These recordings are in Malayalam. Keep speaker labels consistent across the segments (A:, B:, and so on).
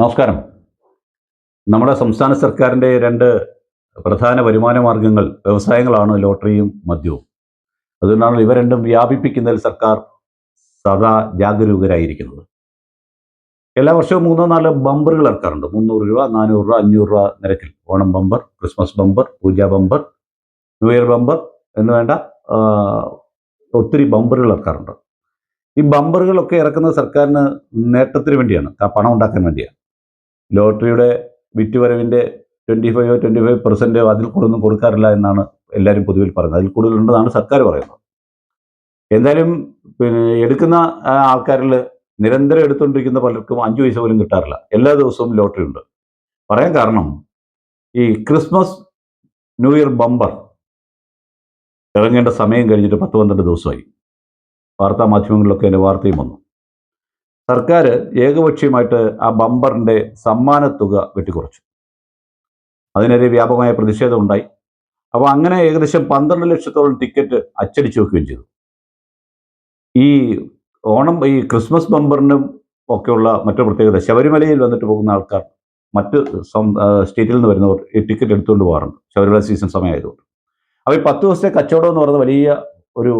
A: നമസ്കാരം. നമ്മുടെ സംസ്ഥാന സർക്കാരിന്റെ രണ്ട് പ്രധാന വരുമാന മാർഗങ്ങൾ വ്യവസായങ്ങളാണ് ലോട്ടറിയും മദ്യവും. അതുകൊണ്ടാണ് ഇവ രണ്ടും വ്യാപിപ്പിക്കുന്നതിൽ സർക്കാർ സദാ ജാഗരൂകരായിരിക്കുന്നത്. എല്ലാ വർഷവും മൂന്നോ നാലോ ബമ്പറുകൾ ഇറക്കാറുണ്ട്. മുന്നൂറ് രൂപ നാനൂറ് രൂപ അഞ്ഞൂറ് രൂപ നിരക്കിൽ. Onam bumper Christmas bumper Puja bumper new year bumper എന്ന് വേണ്ട ഒത്തിരി ബമ്പറുകൾ ഇറക്കാറുണ്ട്. ഈ ബമ്പറുകളൊക്കെ ഇറക്കുന്നത് സർക്കാരിന് നേട്ടത്തിന് വേണ്ടിയാണ് ആ പണം ഉണ്ടാക്കാൻ വേണ്ടിയാണ്. ലോട്ടറിയുടെ വിറ്റുവരവിന്റെ twenty five twenty five percent അതിൽ കൂടുതലൊന്നും കൊടുക്കാറില്ല എന്നാണ് എല്ലാവരും പൊതുവിൽ പറയുന്നത്. അതിൽ കൂടുതലുണ്ടെന്നാണ് സർക്കാർ പറയുന്നത്. എന്തായാലും പിന്നെ എടുക്കുന്ന ആൾക്കാരിൽ നിരന്തരം എടുത്തുകൊണ്ടിരിക്കുന്ന പലർക്കും അഞ്ച് പൈസ പോലും കിട്ടാറില്ല. എല്ലാ ദിവസവും ലോട്ടറി ഉണ്ട്. പറയാൻ കാരണം ഈ ക്രിസ്മസ് ന്യൂ ഇയർ ബമ്പർ ഇറങ്ങേണ്ട സമയം കഴിഞ്ഞിട്ട് പത്ത് പന്ത്രണ്ട് ദിവസമായി. വാർത്താ മാധ്യമങ്ങളിലൊക്കെ അതിന്റെ വാർത്തയും വന്നു. സർക്കാർ ഏകപക്ഷീയമായിട്ട് ആ ബമ്പറിന്റെ സമ്മാനത്തുക വെട്ടിക്കുറച്ചു. അതിനെതിരെ വ്യാപകമായ പ്രതിഷേധം ഉണ്ടായി. അപ്പോൾ അങ്ങനെ ഏകദേശം പന്ത്രണ്ട് ലക്ഷത്തോളം ടിക്കറ്റ് അച്ചടിച്ചു വെക്കുകയും ചെയ്തു. ഈ ഓണം ഈ ക്രിസ്മസ് ബമ്പറിനും ഒക്കെയുള്ള മറ്റു പ്രത്യേകത ശബരിമലയിൽ വന്നിട്ട് പോകുന്ന ആൾക്കാർ മറ്റ് സ്റ്റേറ്റിൽ നിന്ന് വരുന്നവർ ഈ ടിക്കറ്റ് എടുത്തുകൊണ്ട് പോകാറുണ്ട്. ശബരിമല സീസൺ സമയമായതുകൊണ്ട്. അപ്പോൾ ഈ പത്ത് ദിവസത്തെ കച്ചവടം എന്ന് പറയുന്നത് വലിയ ഒരു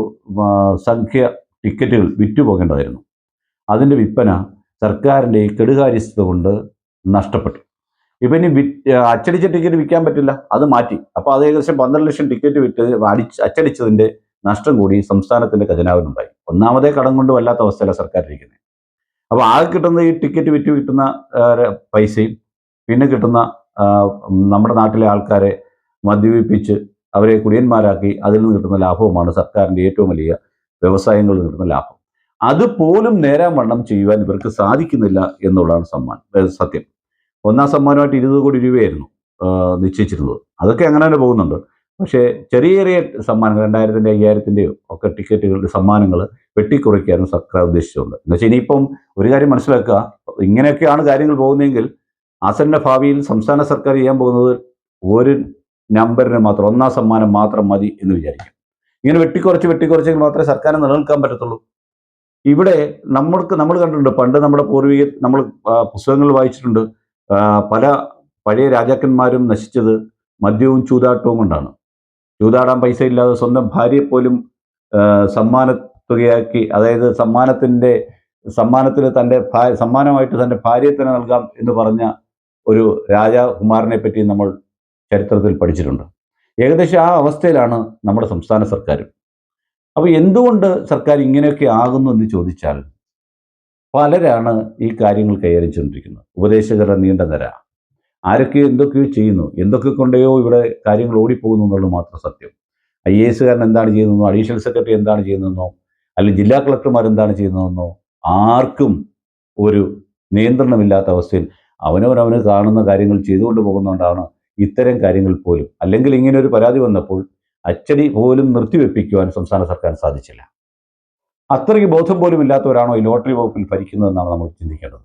A: സംഖ്യ ടിക്കറ്റുകൾ വിറ്റു പോകേണ്ടതായിരുന്നു അതിന്റെ വിൽപ്പന സർക്കാരിന്റെ ഈ കെടുകാര്യസ്ഥത കൊണ്ട് നഷ്ടപ്പെട്ടു. ഇപ്പം ഇനി വി അച്ചടിച്ച ടിക്കറ്റ് വിൽക്കാൻ പറ്റില്ല അത് മാറ്റി. അപ്പോൾ അത് ഏകദേശം പന്ത്രണ്ട് ലക്ഷം ടിക്കറ്റ് വിറ്റ് അടിച്ച് അച്ചടിച്ചതിന്റെ നഷ്ടം കൂടി സംസ്ഥാനത്തിന്റെ ഖജനാവിനുണ്ടായി ഒന്നാമതേ കടം കൊണ്ട് വല്ലാത്ത അവസ്ഥയിലാണ് സർക്കാർ ഇരിക്കുന്നത് അപ്പോൾ ആകെ കിട്ടുന്ന ഈ ടിക്കറ്റ് വിറ്റ് കിട്ടുന്ന പൈസയും പിന്നെ കിട്ടുന്ന നമ്മുടെ നാട്ടിലെ ആൾക്കാരെ മദ്യപിപ്പിച്ച് അവരെ കുടിയന്മാരാക്കി അതിൽ നിന്ന് കിട്ടുന്ന ലാഭവുമാണ് സർക്കാരിന്റെ ഏറ്റവും വലിയ വ്യവസായങ്ങളിൽ നിന്ന് കിട്ടുന്ന ലാഭം. അതുപോലും നേരാൻ വണ്ണം ചെയ്യുവാൻ ഇവർക്ക് സാധിക്കുന്നില്ല എന്നുള്ളതാണ് സമ്മാനം. സത്യം. ഒന്നാം സമ്മാനമായിട്ട് ഇരുപത് കോടി രൂപയായിരുന്നു നിശ്ചയിച്ചിരുന്നത്. അതൊക്കെ അങ്ങനെ തന്നെ പോകുന്നുണ്ട്. പക്ഷേ ചെറിയ ചെറിയ സമ്മാനങ്ങൾ രണ്ടായിരത്തിന്റെ അയ്യായിരത്തിന്റെയോ ഒക്കെ ടിക്കറ്റുകളുടെ സമ്മാനങ്ങൾ വെട്ടിക്കുറയ്ക്കാനും സർക്കാർ ഉദ്ദേശിച്ചിട്ടുണ്ട്. എന്നുവെച്ചാൽ ഇനിയിപ്പം ഒരു കാര്യം മനസ്സിലാക്കുക. ഇങ്ങനെയൊക്കെയാണ് കാര്യങ്ങൾ പോകുന്നതെങ്കിൽ ആസന്ന ഭാവിയിൽ സംസ്ഥാന സർക്കാർ ചെയ്യാൻ പോകുന്നത് ഒരു നമ്പറിന് മാത്രം ഒന്നാം സമ്മാനം മാത്രം മതി എന്ന് വിചാരിക്കും. ഇങ്ങനെ വെട്ടിക്കുറച്ച് വെട്ടിക്കുറച്ചെങ്കിൽ മാത്രമേ സർക്കാരിന് നിലനിൽക്കാൻ പറ്റത്തുള്ളൂ. ഇവിടെ നമ്മൾക്ക് നമ്മൾ കണ്ടിട്ടുണ്ട് പണ്ട് നമ്മുടെ പൂർവികർ നമ്മൾ പുസ്തകങ്ങൾ വായിച്ചിട്ടുണ്ട് പല പഴയ രാജാക്കന്മാരും നശിച്ചത് മദ്യവും ചൂതാട്ടവും കൊണ്ടാണ്. ചൂതാടാൻ പൈസ ഇല്ലാതെ സ്വന്തം ഭാര്യയെ പോലും സമ്മാന സമ്മാനത്തുകയാക്കി അതായത് സമ്മാനത്തിന്റെ സമ്മാനത്തിന് തന്റെ സമ്മാനമായിട്ട് തന്റെ ഭാര്യയെ തന്നെ നൽകാം എന്ന് പറഞ്ഞ ഒരു രാജകുമാരനെ പറ്റി നമ്മൾ ചരിത്രത്തിൽ പഠിച്ചിട്ടുണ്ട്. ഏകദേശം ആ അവസ്ഥയിലാണ് നമ്മുടെ സംസ്ഥാന സർക്കാർ അപ്പോൾ എന്തുകൊണ്ട് സർക്കാർ ഇങ്ങനെയൊക്കെ ആകുന്നു എന്ന് ചോദിച്ചാൽ പലരാണ് ഈ കാര്യങ്ങൾ കൈകാര്യം ചെയ്തുകൊണ്ടിരിക്കുന്നത് ഉപദേശകരുടെ നീണ്ട നിര. ആരൊക്കെ എന്തൊക്കെയോ ചെയ്യുന്നു. എന്തൊക്കെ കൊണ്ടയോ ഇവിടെ കാര്യങ്ങൾ ഓടിപ്പോകുന്നു എന്നുള്ളത് മാത്രം സത്യം. ഐ എ എസുകാരൻ എന്താണ് ചെയ്യുന്നതെന്നോ അഡീഷണൽ സെക്രട്ടറി എന്താണ് ചെയ്യുന്നതെന്നോ അല്ലെങ്കിൽ ജില്ലാ കളക്ടർമാർ എന്താണ് ചെയ്യുന്നതെന്നോ ആർക്കും ഒരു നിയന്ത്രണമില്ലാത്ത അവസ്ഥയിൽ അവനവനവന് കാണുന്ന കാര്യങ്ങൾ ചെയ്തുകൊണ്ട് പോകുന്നതുകൊണ്ടാണ് ഇത്തരം കാര്യങ്ങൾ പോലും. അല്ലെങ്കിൽ ഇങ്ങനെ ഒരു പരാതി വന്നപ്പോൾ അച്ചടി പോലും നിർത്തിവെപ്പിക്കുവാൻ സംസ്ഥാന സർക്കാർ സാധിച്ചില്ല. അത്രയ്ക്ക് ബോധം പോലും ഇല്ലാത്തവരാണോ ഈ ലോട്ടറി വകുപ്പിൽ ഭരിക്കുന്നതെന്നാണ് നമ്മൾ ചിന്തിക്കേണ്ടത്.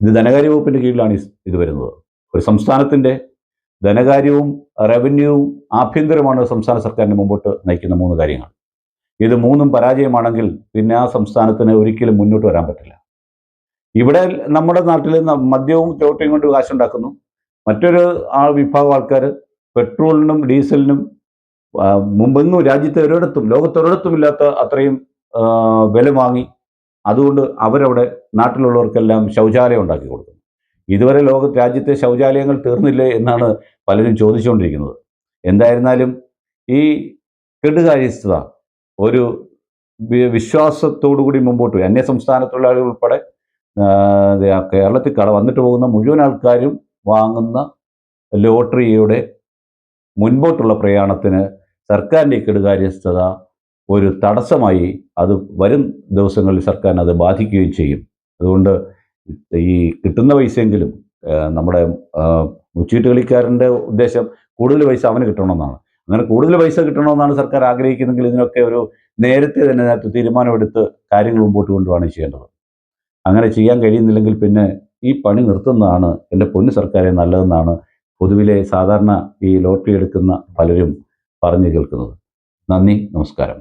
A: ഇത് ധനകാര്യ വകുപ്പിന്റെ കീഴിലാണ് ഇത് വരുന്നത്. ഒരു സംസ്ഥാനത്തിന്റെ ധനകാര്യവും റവന്യൂവും ആഭ്യന്തരമാണ് സംസ്ഥാന സർക്കാരിന് മുമ്പോട്ട് നയിക്കുന്ന മൂന്ന് കാര്യങ്ങൾ. ഇത് മൂന്നും പരാജയമാണെങ്കിൽ പിന്നെ ആ സംസ്ഥാനത്തിന് ഒരിക്കലും മുന്നോട്ട് വരാൻ പറ്റില്ല. ഇവിടെ നമ്മുടെ നാട്ടിൽ മദ്യവും ചോട്ടയും കൊണ്ട് കാശുണ്ടാക്കുന്നു. മറ്റൊരു ആ വിഭാഗം ആൾക്കാർ പെട്രോളിനും ഡീസലിനും മുമ്പെങ്ങും രാജ്യത്തെ ഒരിടത്തും ലോകത്തൊരിടത്തും ഇല്ലാത്ത അത്രയും വില വാങ്ങി അതുകൊണ്ട് അവരവിടെ നാട്ടിലുള്ളവർക്കെല്ലാം ശൗചാലയം ഉണ്ടാക്കി കൊടുക്കുന്നു. ഇതുവരെ ലോക രാജ്യത്തെ ശൗചാലയങ്ങൾ തീർന്നില്ലേ എന്നാണ് പലരും ചോദിച്ചുകൊണ്ടിരിക്കുന്നത്. എന്തായിരുന്നാലും ഈ കെടുകാര്യസ്ഥത ഒരു വിശ്വാസത്തോടുകൂടി മുമ്പോട്ട് പോയി സംസ്ഥാന തൊഴിലാളികൾ ഉൾപ്പെടെ കേരളത്തിൽ കട വന്നിട്ട് പോകുന്ന മുഴുവൻ ആൾക്കാരും വാങ്ങുന്ന ലോട്ടറിയുടെ മുൻപോട്ടുള്ള പ്രയാണത്തിന് സർക്കാരിന്റെ കെടുകാര്യസ്ഥത ഒരു തടസ്സമായി അത് വരും ദിവസങ്ങളിൽ സർക്കാരിനെ അത് ബാധിക്കുകയും ചെയ്യും. അതുകൊണ്ട് ഈ കിട്ടുന്ന പൈസയെങ്കിലും നമ്മുടെ മുച്ചീട്ട് കളിക്കാരന്റെ ഉദ്ദേശം കൂടുതൽ പൈസ അവന് കിട്ടണമെന്നാണ്. അങ്ങനെ കൂടുതൽ പൈസ കിട്ടണമെന്നാണ് സർക്കാർ ആഗ്രഹിക്കുന്നെങ്കിൽ ഇതിനൊക്കെ ഒരു നേരത്തെ തന്നെ നേരത്തെ തീരുമാനമെടുത്ത് കാര്യങ്ങൾ മുമ്പോട്ട് കൊണ്ടുവാണ് ചെയ്യേണ്ടത്. അങ്ങനെ ചെയ്യാൻ കഴിയുന്നില്ലെങ്കിൽ പിന്നെ ഈ പണി നിർത്തുന്നതാണ് എന്റെ പൊന്നു സർക്കാരെ നല്ലതെന്നാണ് പൊതുവിലെ സാധാരണ ഈ ലോട്ടറി എടുക്കുന്ന പലരും പറഞ്ഞു കേൾക്കുന്നത്. നന്ദി നമസ്കാരം.